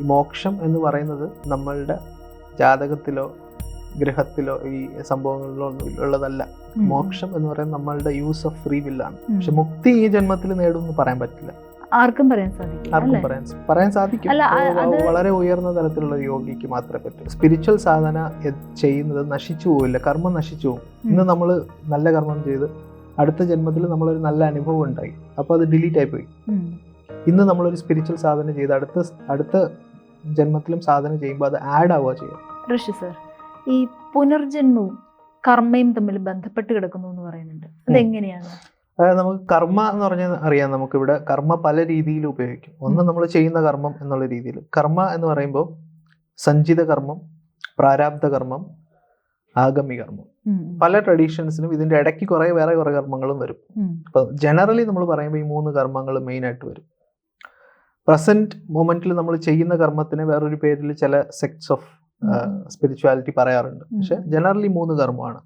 ഈ മോക്ഷം എന്ന് പറയുന്നത് നമ്മളുടെ ജാതകത്തിലോ ഗ്രഹത്തിലോ ഈ സംഭവങ്ങളിലോ ഒന്നും ഉള്ളതല്ല മോക്ഷം എന്ന് പറയുന്നത് നമ്മളുടെ യൂസ് ഓഫ് ഫ്രീ വില്ലാണ്. പക്ഷെ മുക്തി ഈ ജന്മത്തിൽ നേടും എന്ന് പറയാൻ പറ്റില്ല. ആർക്കും പറയാൻ സാധിക്കും ആർക്കും പറയാൻ പറയാൻ സാധിക്കും. വളരെ ഉയർന്ന തരത്തിലുള്ള യോഗിക്ക് മാത്രമേ പറ്റൂ. സ്പിരിച്വൽ സാധന ചെയ്യുന്നത് നശിച്ചു പോവില്ല. കർമ്മം നശിച്ചു പോകും ഇന്ന് നമ്മൾ നല്ല കർമ്മം ചെയ്ത് അടുത്ത ജന്മത്തിൽ നമ്മളൊരു നല്ല അനുഭവം ഉണ്ടായി. അപ്പോൾ അത് ഡിലീറ്റ് ആയി പോയി. ഇന്ന് നമ്മളൊരു സ്പിരിച്വൽ സാധന ചെയ്ത് അടുത്ത അടുത്ത ജന്മത്തിലും സാധന ചെയ്യുമ്പോൾ അത് ആഡ് ആവുക ചെയ്യുക ഋഷി സർ ഈ പുനർജന്മവും കർമ്മയും തമ്മിൽ ബന്ധപ്പെട്ട് കിടക്കുന്നു എന്ന് പറയുന്നുണ്ട്. അതെങ്ങനെയാണ്? അതായത് നമുക്ക് കർമ്മ എന്ന് പറഞ്ഞാൽ അറിയാം നമുക്കിവിടെ കർമ്മ പല രീതിയിൽ ഉപയോഗിക്കും. ഒന്ന് നമ്മൾ ചെയ്യുന്ന കർമ്മം എന്നുള്ള രീതിയിൽ. കർമ്മ എന്ന് പറയുമ്പോൾ സഞ്ചിത കർമ്മം പ്രാരാബ്ധ കർമ്മം ആഗമി കർമ്മം. പല ട്രഡീഷൻസിനും ഇതിന്റെ ഇടയ്ക്ക് കുറേ വേറെ കുറേ കർമ്മങ്ങളും വരും. അപ്പൊ ജനറലി നമ്മൾ പറയുമ്പോൾ ഈ മൂന്ന് കർമ്മങ്ങൾ മെയിൻ ആയിട്ട് വരും. പ്രസന്റ് മൊമെന്റിൽ നമ്മൾ ചെയ്യുന്ന കർമ്മത്തിന് വേറൊരു പേരിൽ ചില സെക്ട്സ് ഓഫ് സ്പിരിച്വാലിറ്റി പറയാറുണ്ട്. പക്ഷെ ജനറലി മൂന്ന് കർമ്മമാണ്.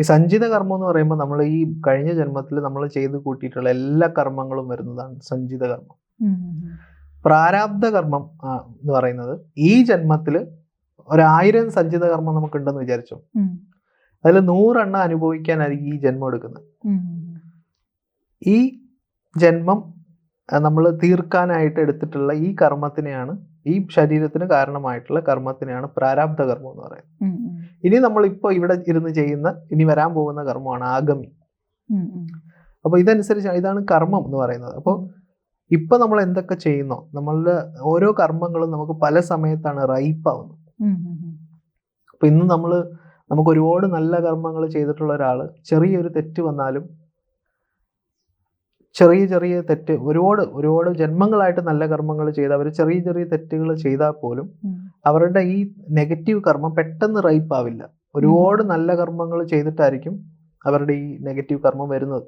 ഈ സഞ്ചിത കർമ്മം എന്ന് പറയുമ്പോൾ നമ്മൾ ഈ കഴിഞ്ഞ ജന്മത്തിൽ നമ്മൾ ചെയ്ത് കൂട്ടിയിട്ടുള്ള എല്ലാ കർമ്മങ്ങളും വരുന്നതാണ് സഞ്ചിത കർമ്മം. പ്രാരാബ്ധ കർമ്മം എന്ന് പറയുന്നത് ഈ ജന്മത്തിൽ ഒരായിരം സഞ്ചിത കർമ്മം നമുക്കുണ്ടെന്ന് വിചാരിച്ചു? ഉം. അതിൽ നൂറെണ്ണം അനുഭവിക്കാനായിരിക്കും ഈ ജന്മം എടുക്കുന്നത്. ഈ ജന്മം നമ്മൾ തീർക്കാനായിട്ട് എടുത്തിട്ടുള്ള ഈ കർമ്മത്തിനെയാണ് ഈ ശരീരത്തിന് കാരണമായിട്ടുള്ള കർമ്മത്തിനെയാണ് പ്രാരാബ്ധ കർമ്മം എന്ന് പറയുന്നത്. ഇനി നമ്മൾ ഇപ്പോൾ ഇവിടെ ഇരുന്ന് ചെയ്യുന്ന ഇനി വരാൻ പോകുന്ന കർമ്മമാണ് ആഗമി. അപ്പോൾ ഇതനുസരിച്ച് ഇതാണ് കർമ്മം എന്ന് പറയുന്നത് അപ്പോൾ ഇപ്പൊ നമ്മൾ എന്തൊക്കെ ചെയ്യുന്നോ നമ്മളുടെ ഓരോ കർമ്മങ്ങളും നമുക്ക് പല സമയത്താണ് റൈപ്പ് ആവുന്നത് ഉം. ഉം. ഉം. അപ്പൊ ഇന്ന് നമ്മൾ നമുക്ക് ഒരുപാട് നല്ല കർമ്മങ്ങൾ ചെയ്തിട്ടുള്ള ഒരാൾ ചെറിയൊരു തെറ്റ് വന്നാലും ചെറിയ ചെറിയ തെറ്റ് ഒരുപാട് ഒരുപാട് ജന്മങ്ങളായിട്ട് നല്ല കർമ്മങ്ങൾ ചെയ്ത് അവർ ചെറിയ ചെറിയ തെറ്റുകൾ ചെയ്താൽ പോലും അവരുടെ ഈ നെഗറ്റീവ് കർമ്മം പെട്ടെന്ന് റൈപ്പ് ആവില്ല. ഒരുപാട് നല്ല കർമ്മങ്ങൾ ചെയ്തിട്ടായിരിക്കും അവരുടെ ഈ നെഗറ്റീവ് കർമ്മം വരുന്നത്.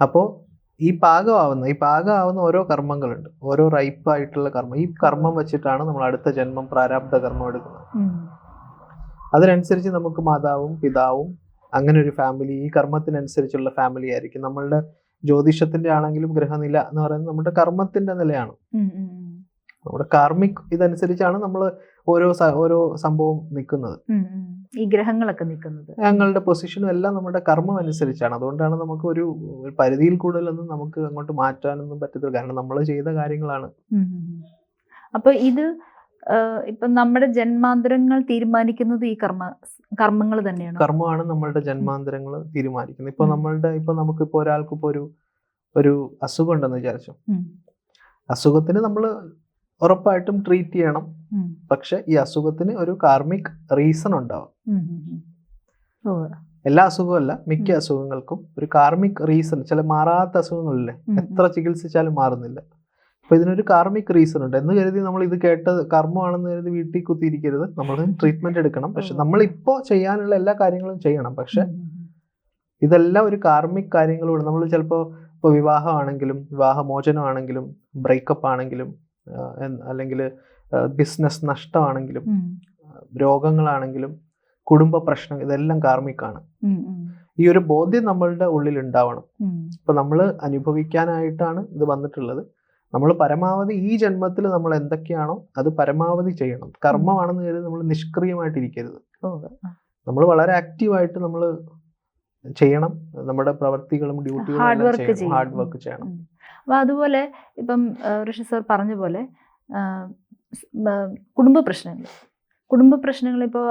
അപ്പോൾ ഈ പാകമാവുന്ന ഈ പാകമാവുന്ന ഓരോ കർമ്മങ്ങളുണ്ട്. ഓരോ റൈപ്പ് ആയിട്ടുള്ള കർമ്മം. ഈ കർമ്മം വെച്ചിട്ടാണ് നമ്മൾ അടുത്ത ജന്മം പ്രാരാബ്ധ കർമ്മം എടുക്കുന്നത്. അതിനനുസരിച്ച് നമുക്ക് മാതാവും പിതാവും അങ്ങനെ ഒരു ഫാമിലി ഈ കർമ്മത്തിനനുസരിച്ചുള്ള ഫാമിലി ആയിരിക്കും. നമ്മളുടെ ജ്യോതിഷത്തിന്റെ ആണെങ്കിലും ഗ്രഹനില എന്ന് പറയുന്നത് നമ്മുടെ കർമ്മത്തിന്റെ നിലയാണ്. നമ്മുടെ കാർമിക് ഇതനുസരിച്ചാണ് നമ്മൾ ഓരോ ഓരോ സംഭവം നിൽക്കുന്നത്. ഈ ഗ്രഹങ്ങളൊക്കെ നിൽക്കുന്നത് ഞങ്ങളുടെ പൊസിഷനും എല്ലാം നമ്മുടെ കർമ്മം അനുസരിച്ചാണ് അതുകൊണ്ടാണ് നമുക്ക് ഒരു പരിധിയിൽ കൂടുതലൊന്നും നമുക്ക് അങ്ങോട്ട് മാറ്റാനൊന്നും പറ്റത്തില്ല കാരണം നമ്മൾ ചെയ്ത കാര്യങ്ങളാണ്. അപ്പൊ ഇത് ഇപ്പൊ നമ്മുടെ ജന്മാന്തരങ്ങൾ തീരുമാനിക്കുന്നത് ഈ കർമ്മ കർമ്മങ്ങൾ തന്നെയാണ്? കർമ്മമാണ് നമ്മളുടെ ജന്മാന്തരങ്ങൾ തീരുമാനിക്കുന്നത്. ഇപ്പൊ. നമ്മളുടെ ഇപ്പൊ നമുക്കിപ്പോ ഒരാൾക്ക് ഇപ്പൊ ഒരു ഒരു അസുഖം ഉണ്ടെന്ന് വിചാരിച്ചു അസുഖത്തിന് നമ്മൾ ഉറപ്പായിട്ടും ട്രീറ്റ് ചെയ്യണം. പക്ഷെ ഈ അസുഖത്തിന് ഒരു കാർമിക് റീസൺ ഉണ്ടാവും. എല്ലാ അസുഖമല്ല മിക്ക അസുഖങ്ങൾക്കും ഒരു കാർമിക് റീസൺ ചില മാറാത്ത അസുഖങ്ങളില്ലേ? എത്ര ചികിത്സിച്ചാലും മാറുന്നില്ല. അപ്പൊ ഇതിനൊരു കാർമിക് റീസൺ ഉണ്ട് എന്ന് കരുതി നമ്മൾ ഇത് കേട്ട് കർമ്മമാണെന്ന് കരുതി വീട്ടിൽ കുത്തിയിരിക്കരുത് നമ്മൾ ട്രീറ്റ്മെന്റ് എടുക്കണം പക്ഷെ. നമ്മൾ ഇപ്പോൾ ചെയ്യാനുള്ള എല്ലാ കാര്യങ്ങളും ചെയ്യണം പക്ഷെ. ഇതെല്ലാം ഒരു കാർമിക് കാര്യങ്ങളോട് നമ്മൾ ചിലപ്പോൾ ഇപ്പോൾ വിവാഹമാണെങ്കിലും വിവാഹമോചനമാണെങ്കിലും ബ്രേക്കപ്പ് ആണെങ്കിലും അല്ലെങ്കിൽ ബിസിനസ് നഷ്ടമാണെങ്കിലും. രോഗങ്ങളാണെങ്കിലും കുടുംബ പ്രശ്നം ഇതെല്ലാം കാർമിക്കാണ്. ഈ ഒരു ബോധ്യം നമ്മളുടെ ഉള്ളിൽ ഉണ്ടാവണം. ഇപ്പൊ നമ്മൾ അനുഭവിക്കാനായിട്ടാണ് ഇത് വന്നിട്ടുള്ളത് നമ്മൾ പരമാവധി ഈ ജന്മത്തിൽ നമ്മൾ എന്തൊക്കെയാണോ അത് പരമാവധി ചെയ്യണം. കർമ്മമാണെന്ന് കരുതി നമ്മൾ നിഷ്ക്രിയമായിട്ടിരിക്കരുത്. നമ്മൾ വളരെ ആക്റ്റീവായിട്ട് നമ്മൾ ചെയ്യണം. നമ്മുടെ പ്രവർത്തികളും ഡ്യൂട്ടികളും ചെയ്യണം. ചെയ്യണം. ഹാർഡ് വർക്ക് ചെയ്യണം. അപ്പൊ അതുപോലെ ഇപ്പം ഋഷി സാർ പറഞ്ഞ പോലെ കുടുംബ പ്രശ്നങ്ങൾ. കുടുംബ പ്രശ്നങ്ങൾ ഇപ്പോൾ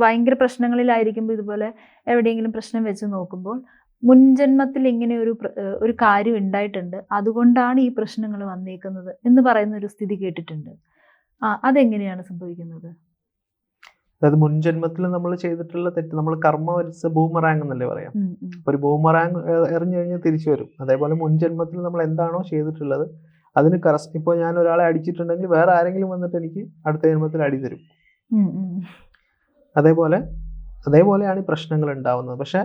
ഭയങ്കര പ്രശ്നങ്ങളിലായിരിക്കുമ്പോൾ ഇതുപോലെ എവിടെയെങ്കിലും പ്രശ്നം വെച്ച് നോക്കുമ്പോൾ മുൻജന്മത്തിൽ ഇങ്ങനെ ഒരു ഒരു കാര്യം ഉണ്ടായിട്ടുണ്ട്. അതുകൊണ്ടാണ് ഈ പ്രശ്നങ്ങൾ വന്നേക്കുന്നത് എന്ന് പറയുന്ന ഒരു സ്ഥിതി കേട്ടിട്ടുണ്ട്. ആ അതെങ്ങനെയാണ് സംഭവിക്കുന്നത്? അതായത് മുൻജന്മത്തിൽ നമ്മൾ ചെയ്തിട്ടുള്ള തെറ്റ് നമ്മൾ കർമ്മ വരിച്ച ബൂമറാങ് എന്നല്ലേ പറയാം. ഒരു ബൂമറാങ് എറിഞ്ഞു കഴിഞ്ഞാൽ തിരിച്ചു വരും. അതേപോലെ മുൻജന്മത്തിൽ നമ്മൾ എന്താണോ ചെയ്തിട്ടുള്ളത് അതിന് കറസ് ഇപ്പോൾ ഞാൻ ഒരാളെ അടിച്ചിട്ടുണ്ടെങ്കിൽ വേറെ ആരെങ്കിലും വന്നിട്ട് എനിക്ക് അടുത്ത ജന്മത്തിൽ അടി തരും. അതേപോലെ അതേപോലെയാണ് ഈ പ്രശ്നങ്ങൾ ഉണ്ടാവുന്നത്. പക്ഷെ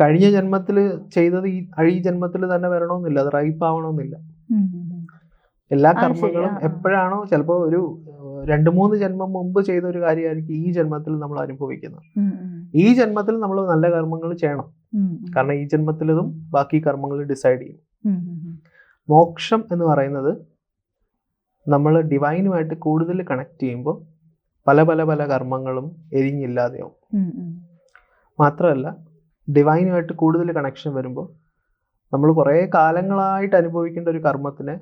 കഴിഞ്ഞ ജന്മത്തിൽ ചെയ്തത് ഈ ഈ ജന്മത്തിൽ തന്നെ വരണമെന്നില്ല അത് റൈപ്പ് ആവണമെന്നില്ല. എല്ലാ കർമ്മങ്ങളും. എപ്പോഴാണോ ചിലപ്പോൾ ഒരു രണ്ടു മൂന്ന് ജന്മം മുമ്പ് ചെയ്ത ഒരു കാര്യമായിരിക്കും ഈ ജന്മത്തിൽ നമ്മൾ അനുഭവിക്കുന്നത്. ഈ ജന്മത്തിൽ നമ്മൾ നല്ല കർമ്മങ്ങൾ ചെയ്യണം. കാരണം ഈ ജന്മത്തിലതും ബാക്കി കർമ്മങ്ങൾ ഡിസൈഡ് ചെയ്യും. മോക്ഷം എന്ന് പറയുന്നത് നമ്മൾ ഡിവൈനുമായിട്ട് കൂടുതൽ കണക്ട് ചെയ്യുമ്പോൾ പല പല പല കർമ്മങ്ങളും എരിഞ്ഞില്ലാതെയാവും. മാത്രമല്ല ഡിവൈനുമായിട്ട് കൂടുതൽ കണക്ഷൻ വരുമ്പോൾ നമ്മൾ കുറേ കാലങ്ങളായിട്ട് അനുഭവിക്കേണ്ട ഒരു കർമ്മത്തിനെ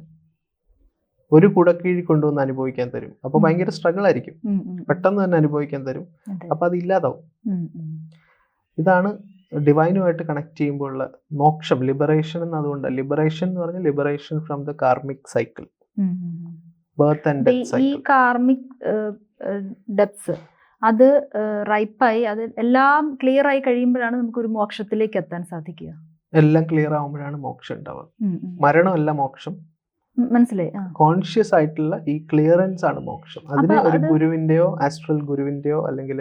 ഒരു കുടക്കീഴി കൊണ്ടുവന്ന് അനുഭവിക്കാൻ തരും അപ്പോൾ ഉം. ഭയങ്കര സ്ട്രഗിൾ ആയിരിക്കും. പെട്ടെന്ന് തന്നെ അനുഭവിക്കാൻ തരും അപ്പൊ അപ്പോൾ അത് ഇല്ലാതാവും. ഇതാണ് ഡിവൈനുമായിട്ട് കണക്ട് ചെയ്യുമ്പോൾ ഉള്ള മോക്ഷം ലിബറേഷൻ എന്ന് അതുകൊണ്ട് ലിബറേഷൻ എന്ന് പറഞ്ഞാൽ liberation from the karmic cycle. Birth and death cycle karmic debts അത് റൈപ്പായി അത് എല്ലാം ക്ലിയർ ആയി കഴിയുമ്പോഴാണ് നമുക്ക് ഒരു മോക്ഷത്തിലേക്ക് എത്താൻ സാധിക്കുക. എല്ലാം ക്ലിയർ ആവുമ്പോഴാണ് മോക്ഷം ഉണ്ടാവുക. മരണമല്ല മോക്ഷം. മനസ്സിലായി കോൺഷ്യസ് ആയിട്ടുള്ള ഈ ക്ലിയറൻസ് ആണ് മോക്ഷം. അതിന് ഒരു ഗുരുവിന്റെയോ ആസ്ട്രൽ ഗുരുവിന്റെയോ അല്ലെങ്കിൽ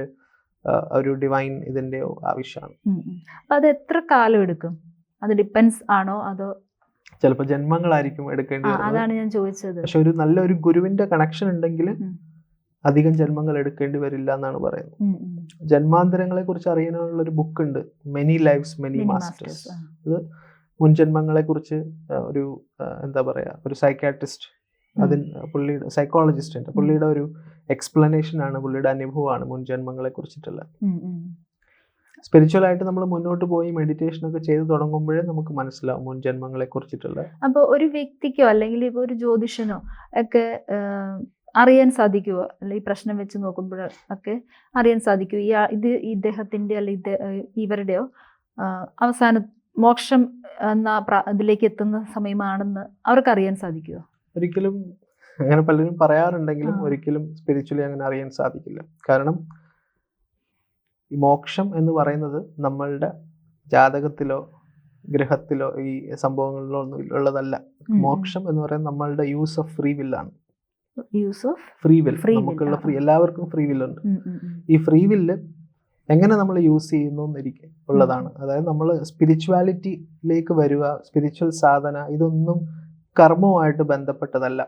ഒരു ഡിവൈൻ ഇതിന്റെയോ ആവശ്യമാണ്. അപ്പൊ അത് എത്ര കാലം എടുക്കും? അത് ഡിപ്പെൻസ് ആണോ? അതോ ചിലപ്പോൾ ജന്മങ്ങളായിരിക്കും എടുക്കേണ്ടത് അതാണ് ഞാൻ ചോദിച്ചത്. പക്ഷെ ഒരു നല്ലൊരു ഗുരുവിന്റെ കണക്ഷൻ ഉണ്ടെങ്കിൽ. അധികം ജന്മങ്ങൾ എടുക്കേണ്ടി വരില്ല എന്നാണ് പറയുന്നത്. ജന്മാന്തരങ്ങളെ കുറിച്ച് അറിയാനുള്ള ഒരു ബുക്ക് ഉണ്ട് മെനി ലൈഫ്സ് മെനി മാസ്റ്റേഴ്സ് അത് മുൻ മുൻജന്മങ്ങളെ കുറിച്ച് ഒരു എന്താ പറയാ ഒരു സൈക്കാട്രിസ്റ്റ് അതിന് പുള്ളിയുടെ സൈക്കോളജിസ്റ്റിന്റെ പുള്ളിയുടെ ഒരു എക്സ്പ്ലനേഷൻ ആണ് പുള്ളിയുടെ അനുഭവമാണ് മുൻജന്മങ്ങളെ കുറിച്ചിട്ടുള്ള. സ്പിരിച്വൽ ആയിട്ട് നമ്മൾ മുന്നോട്ട് പോയി മെഡിറ്റേഷൻ ഒക്കെ ചെയ്ത് തുടങ്ങുമ്പോഴേ നമുക്ക് മനസ്സിലാവും മുൻജന്മങ്ങളെ കുറിച്ചിട്ടുള്ള അപ്പൊ ഒരു വ്യക്തിക്കോ അല്ലെങ്കിൽ ഇപ്പൊ ഒരു ജ്യോതിഷനോ ഒക്കെ അറിയാൻ സാധിക്കുക അല്ല ഈ പ്രശ്നം വെച്ച് നോക്കുമ്പോൾ ഒക്കെ അറിയാൻ സാധിക്കുമോ ഈ ഇത് ഇദ്ദേഹത്തിന്റെ അല്ലെ ഇത് ഇവരുടെയോ അവസാന മോക്ഷം എന്ന ഇതിലേക്ക് എത്തുന്ന സമയമാണെന്ന് അവർക്ക് അറിയാൻ സാധിക്കുമോ ഒരിക്കലും അങ്ങനെ പലരും പറയാറുണ്ടെങ്കിലും ഒരിക്കലും സ്പിരിച്വലി അങ്ങനെ അറിയാൻ സാധിക്കില്ല. കാരണം ഈ മോക്ഷം എന്ന് പറയുന്നത് നമ്മളുടെ ജാതകത്തിലോ ഗ്രഹത്തിലോ ഈ സംഭവങ്ങളിലോ ഒന്നും ഉള്ളതല്ല. മോക്ഷം എന്ന് പറയുന്നത് നമ്മളുടെ യൂസ് ഓഫ് ഫ്രീ വില്ലാണ് യൂസ് ഓഫ് ഫ്രീ വിൽ നമുക്കുള്ള ഫ്രീ എല്ലാവർക്കും ഫ്രീ വിൽ ഉണ്ട്. ഈ ഫ്രീ വില്ല് എങ്ങനെ നമ്മൾ യൂസ് ചെയ്യുന്നു എന്നിരിക്കും ഉള്ളതാണ്. അതായത് നമ്മൾ സ്പിരിച്വാലിറ്റിയിലേക്ക് വരിക സ്പിരിച്വൽ സാധന ഇതൊന്നും കർമ്മവുമായിട്ട് ബന്ധപ്പെട്ടതല്ല.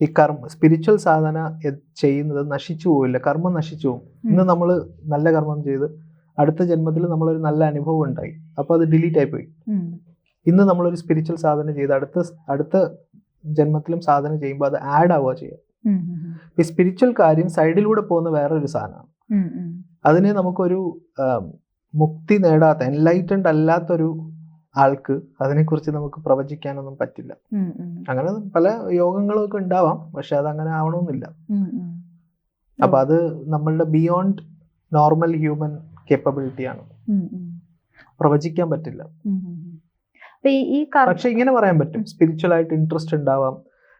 ഈ കർമ്മ സ്പിരിച്വൽ സാധന ചെയ്യുന്നത് നശിച്ചു പോവില്ല. കർമ്മം നശിച്ചു പോകും ഇന്ന് നമ്മൾ നല്ല കർമ്മം ചെയ്ത് അടുത്ത ജന്മത്തിൽ നമ്മളൊരു നല്ല അനുഭവം ഉണ്ടായി. അപ്പോൾ അത് ഡിലീറ്റ് ആയി പോയി. ഇന്ന് നമ്മളൊരു സ്പിരിച്വൽ സാധന ചെയ്ത് അടുത്ത അടുത്ത ജന്മത്തിലും സാധന ചെയ്യുമ്പോൾ അത് ആഡ് ആവുക ചെയ്യുക ഈ സ്പിരിച്വൽ കാര്യം സൈഡിലൂടെ പോകുന്ന വേറൊരു സാധനമാണ് അതിന് നമുക്കൊരു മുക്തി നേടാത്ത എൻലൈറ്റൻഡ് അല്ലാത്തൊരു ആൾക്ക് അതിനെക്കുറിച്ച് നമുക്ക് പ്രവചിക്കാനൊന്നും പറ്റില്ല. അങ്ങനെ പല യോഗങ്ങളും ഒക്കെ ഉണ്ടാവാം പക്ഷെ അത് അങ്ങനെ ആവണമെന്നില്ല അപ്പൊ അത് നമ്മളുടെ ബിയോണ്ട് നോർമൽ ഹ്യൂമൻ കേപ്പബിലിറ്റിയാണ് പ്രവചിക്കാൻ പറ്റില്ല. അപ്പൊ ഈ- പക്ഷെ ഇങ്ങനെ പറയാൻ പറ്റും. സ്പിരിച്വൽ ആയിട്ട് ഇൻട്രസ്റ്റ് ഉണ്ടാവാം.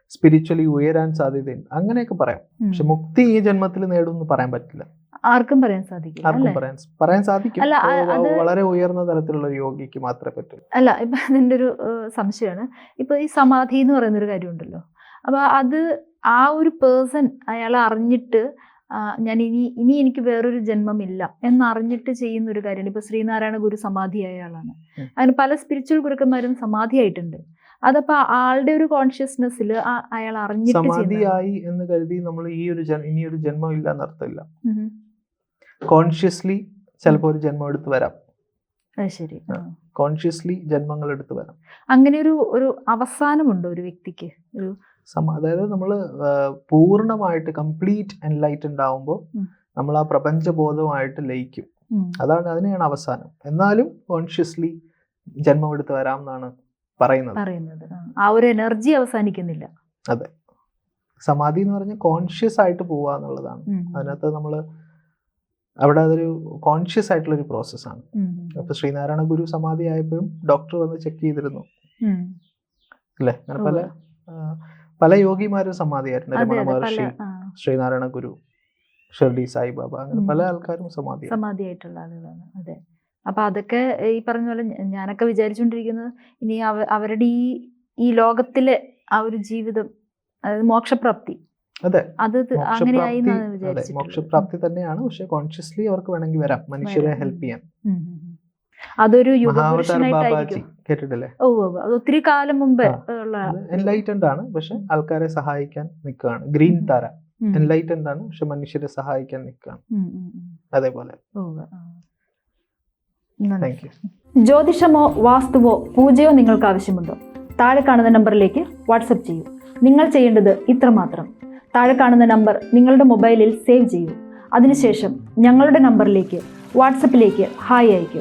സ്പിരിച്വലി ഉയരാൻ സാധ്യതയുണ്ട്. അങ്ങനെയൊക്കെ പറയാം. പക്ഷെ മുക്തി ഈ ജന്മത്തിൽ നേടും എന്ന് പറയാൻ പറ്റില്ല. ആർക്കും പറയാൻ സാധിക്കും ആർക്കും അല്ലേ? പറയാൻ പറയാൻ സാധിക്കും. വളരെ ഉയർന്ന തരത്തിലുള്ള യോഗിക്ക് മാത്രമേ പറ്റൂ അല്ല ഇപ്പൊ അതിന്റെ ഒരു സംശയമാണ് ഇപ്പൊ ഈ സമാധി എന്ന് പറയുന്ന ഒരു കാര്യമുണ്ടല്ലോ. അപ്പൊ അത് ആ ഒരു പേഴ്സൺ അയാൾ അറിഞ്ഞിട്ട് ഞാൻ ഇനി ഇനി എനിക്ക് വേറൊരു ജന്മമില്ല എന്നറിഞ്ഞിട്ട് ചെയ്യുന്ന ഒരു കാര്യമാണ്. ഇപ്പൊ ശ്രീനാരായണ ഗുരു സമാധിയായ ആളാണ്. അങ്ങനെ അതിന് പല സ്പിരിച്വൽ ഗുരുക്കന്മാരും സമാധിയായിട്ടുണ്ട്. അതപ്പോ ആളുടെ ഒരു കോൺഷ്യസ്നെസ്സിൽ അയാൾ അറിഞ്ഞിട്ട് സമാധിയായി എന്ന് കരുതി നമ്മൾ ഈ ഒരു ഇനി ഒരു ജന്മം ഇല്ല എന്നർത്ഥമില്ല കോൺഷ്യസ്ലി ചിലപ്പോൾ ഒരു ജന്മം എടുത്ത് വരാം. ശരി. കോൺഷ്യസ്ലി ജന്മങ്ങൾ എടുത്ത് വരാം. അങ്ങനെ ഒരു ഒരു അവസാനമുണ്ടോ ഒരു വ്യക്തിക്ക്. ഒരു സമ അതായത് നമ്മൾ പൂർണമായിട്ട് കംപ്ലീറ്റ് എൻലൈറ്റൻഡ് ആവുമ്പോൾ നമ്മൾ ആ പ്രപഞ്ചബോധമായിട്ട് ലയിക്കും. അതാണ് അതിനെയാണ് അവസാനം. എന്നാലും കോൺഷ്യസ്ലി ജന്മം എടുത്ത് വരാം എന്നാണ് പറയുന്നത്. പറയുന്നത്. ആ. ഒരു എനർജി അവസാനിക്കുന്നില്ല. അതെ. സമാധി എന്ന് പറഞ്ഞാൽ കോൺഷ്യസ് ആയിട്ട് പോവുക എന്നുള്ളതാണ്. അതിനകത്ത് നമ്മൾ അവിടെ അതൊരു കോൺഷ്യസ് ആയിട്ടുള്ള ഒരു പ്രോസസ്സാണ് ആണ് അപ്പൊ ശ്രീനാരായണ ഗുരു സമാധി ആയപ്പോഴും ഡോക്ടർ വന്ന് ചെക്ക് ചെയ്തിരുന്നു. അല്ലേ? അങ്ങനെ പല പല യോഗിമാരും സമാധിയായിട്ടുണ്ട്. അതെ രമണ മഹർഷി ശ്രീനാരായണ ഗുരു ഷിർഡി സായിബാബ അങ്ങനെ. പല ആൾക്കാരും സമാധി സമാധിയായിട്ടുള്ള ആളുകളാണ്. അതെ. അപ്പൊ അതൊക്കെ ഈ പറഞ്ഞ പോലെ ഞാനൊക്കെ വിചാരിച്ചുകൊണ്ടിരിക്കുന്നത് ഇനി അവ അവരുടെ ഈ ഈ ലോകത്തിലെ ആ ഒരു ജീവിതം അതായത് മോക്ഷപ്രാപ്തി. അതെ. അത് അങ്ങനെയായി മോക്ഷപ്രാപ്തി തന്നെയാണ്. പക്ഷെ കോൺഷ്യസ്ലി അവർക്ക് വേണമെങ്കിൽ വരാം. മനുഷ്യരെ ഹെൽപ്പ് ചെയ്യാൻ. അതൊരു യുഗപുരുഷനായിട്ടായിരിക്കും. കേട്ടിട്ടില്ലേ? ഓ. അത് ഒത്തിരി കാലം മുമ്പേ ഉള്ള എൻലൈറ്റൻഡ് ആണ് പക്ഷെ ആൾക്കാരെ സഹായിക്കാൻ നിൽക്കുകയാണ്. ഗ്രീൻ. താര. എൻലൈറ്റൻഡ് ആണ് പക്ഷെ മനുഷ്യരെ സഹായിക്കാൻ നിൽക്കുകയാണ്. അതേപോലെ. ജ്യോതിഷമോ വാസ്തുവോ പൂജയോ നിങ്ങൾക്ക് ആവശ്യമുണ്ടോ? താഴെ കാണുന്ന നമ്പറിലേക്ക് വാട്സപ്പ് ചെയ്യൂ. നിങ്ങൾ ചെയ്യേണ്ടത് ഇത്രമാത്രം. താഴെ കാണുന്ന നമ്പർ നിങ്ങളുടെ മൊബൈലിൽ സേവ് ചെയ്യൂ. അതിനുശേഷം ഞങ്ങളുടെ നമ്പറിലേക്ക് വാട്സപ്പിലേക്ക് ഹായ് അയയ്ക്കൂ.